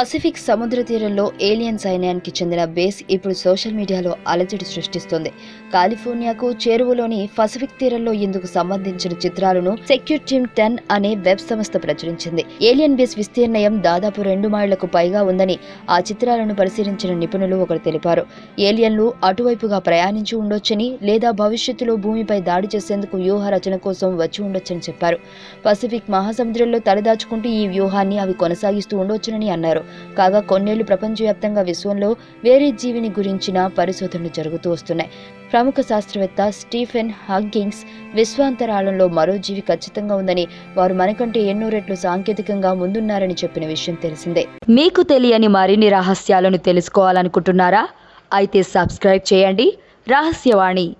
Pacific సముద్ర తీరంలో alien సైన్యానికి చెందిన బేస్ ఇప్పుడు సోషల్ మీడియాలో అలజడి సృష్టిస్తోంది. కాలిఫోర్నియాకు చేరువలోని పసిఫిక్ తీరంలో ఇందుకు సంబంధించిన చిత్రాలను సెక్యూర్ టీమ్ టెన్ అనే వెబ్ సంస్థ ప్రచురించింది. ఏలియన్ బేస్ విస్తీర్ణయం దాదాపు రెండు మైళ్ళకు పైగా ఉందని ఆ చిత్రాలను పరిశీలించిన నిపుణులు ఒకరు తెలిపారు. ఏలియన్లు అటువైపుగా ప్రయాణించి ఉండొచ్చని లేదా భవిష్యత్తులో భూమిపై దాడి చేసేందుకు వ్యూహ రచన కోసం వచ్చి ఉండొచ్చని చెప్పారు. పసిఫిక్ మహాసముద్రంలో తలదాచుకుంటూ ఈ వ్యూహాన్ని అవి కొనసాగిస్తూ ఉండొచ్చునని అన్నారు. కాగా కొన్నేళ్ళు ప్రపంచవ్యాప్తంగా విశ్వంలో వేరే జీవిని గురించిన పరిశోధనలు జరుగుతూ వస్తున్నాయి. ప్రముఖ శాస్త్రవేత్త స్టీఫెన్ హాకింగ్స్ విశ్వాంతరాళంలో మరో జీవి ఖచ్చితంగా ఉందని వారు మనకంటే ఎన్నో రెట్లు సాంకేతికంగా ముందున్నారని చెప్పిన విషయం తెలిసిందే. మీకు తెలియని మరిన్ని రహస్యాలను తెలుసుకోవాలనుకుంటున్నారా? అయితే సబ్స్క్రైబ్ చేయండి. రహస్యవాణి.